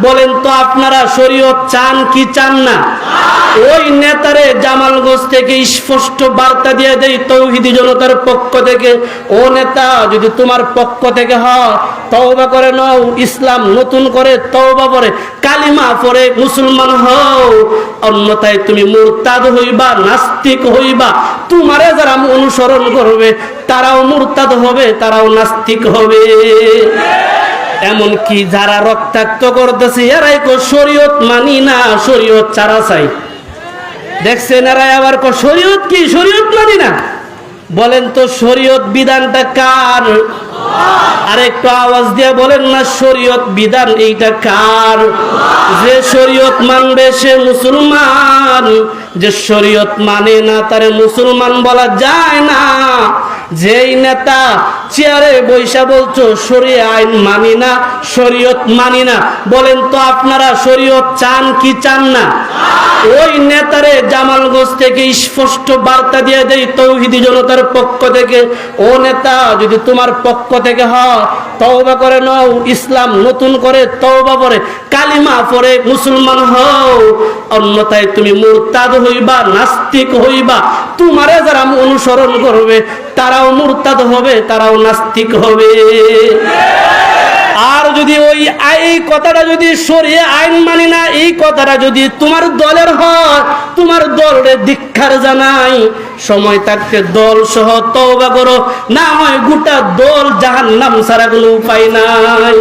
বলেন তো আপনারা শরীয়ত চান কি চান না? ওই নেতারে জামালগঞ্জ থেকে স্পষ্ট বার্তা দিয়ে দেই, তৌহিদি জনতার পক্ষ থেকে। ও নেতা, যদি তোমার পক্ষ থেকে হয়, তওবা করে নাও, ইসলাম নতুন করে তওবা করে কালিমা পরে মুসলমান হও। অন্যথায় তুমি মুরতাদ হইবা, নাস্তিক হইবা। তোমারে যারা অনুসরণ করবে, তারাও মুরতাদ হবে, তারাও নাস্তিক হবে। এমনকি যারা রক্তাক্ত করতেছে, এরাই কো শরীয়ত মানি না, শরীয়ত চারা চাই। দেখছেন এরাই আবার কো শরীয়ত কি? শরীয়ত মানি না। বলেন তো শরীয়ত বিধানটা কার? আর একটু আওয়াজ দিয়ে বলেন না, শরীয়ত বিধান এইটা কার? যে শরীয়ত মানবে সে মুসলমান, যে শরীয়ত মানে না তারে মুসলমান বলা যায় না। যেই নেতা চেয়ারে বৈশা বলছো, শরীয় আইন মানি না, শরীয়ত মানি না। বলেন তো আপনারা শরীয়ত চান কি চান না? ওই নেতারে জামালগঞ্জ থেকে স্পষ্ট বার্তা দিয়ে দেই তৌহিদি জনতার পক্ষ থেকে। ও নেতা, যদি তোমার পক্ষ থেকে হয়, তওবা করে নাও, ইসলাম নতুন করে তওবা পরে, কালিমা পরে মুসলমান হও। অন্যথায় তুমি মুরতাদ হইবা, নাস্তিক হইবা। তোমারে যারা অনুসরণ করবে তারাও মুরতাদ হবে, তারাও নাস্তিক হবে। আর যদি ওই এই কথাটা যদি সরিয়ে আইন মানি না, এই কথাটা যদি তোমার দলের হয়, তোমার দলের দীক্ষার জানাই। সময় থাকতে দল সহ তওবা করো, না হয় গোটা দল জাহান্নাম ছাড়া কোনো উপায় নাই।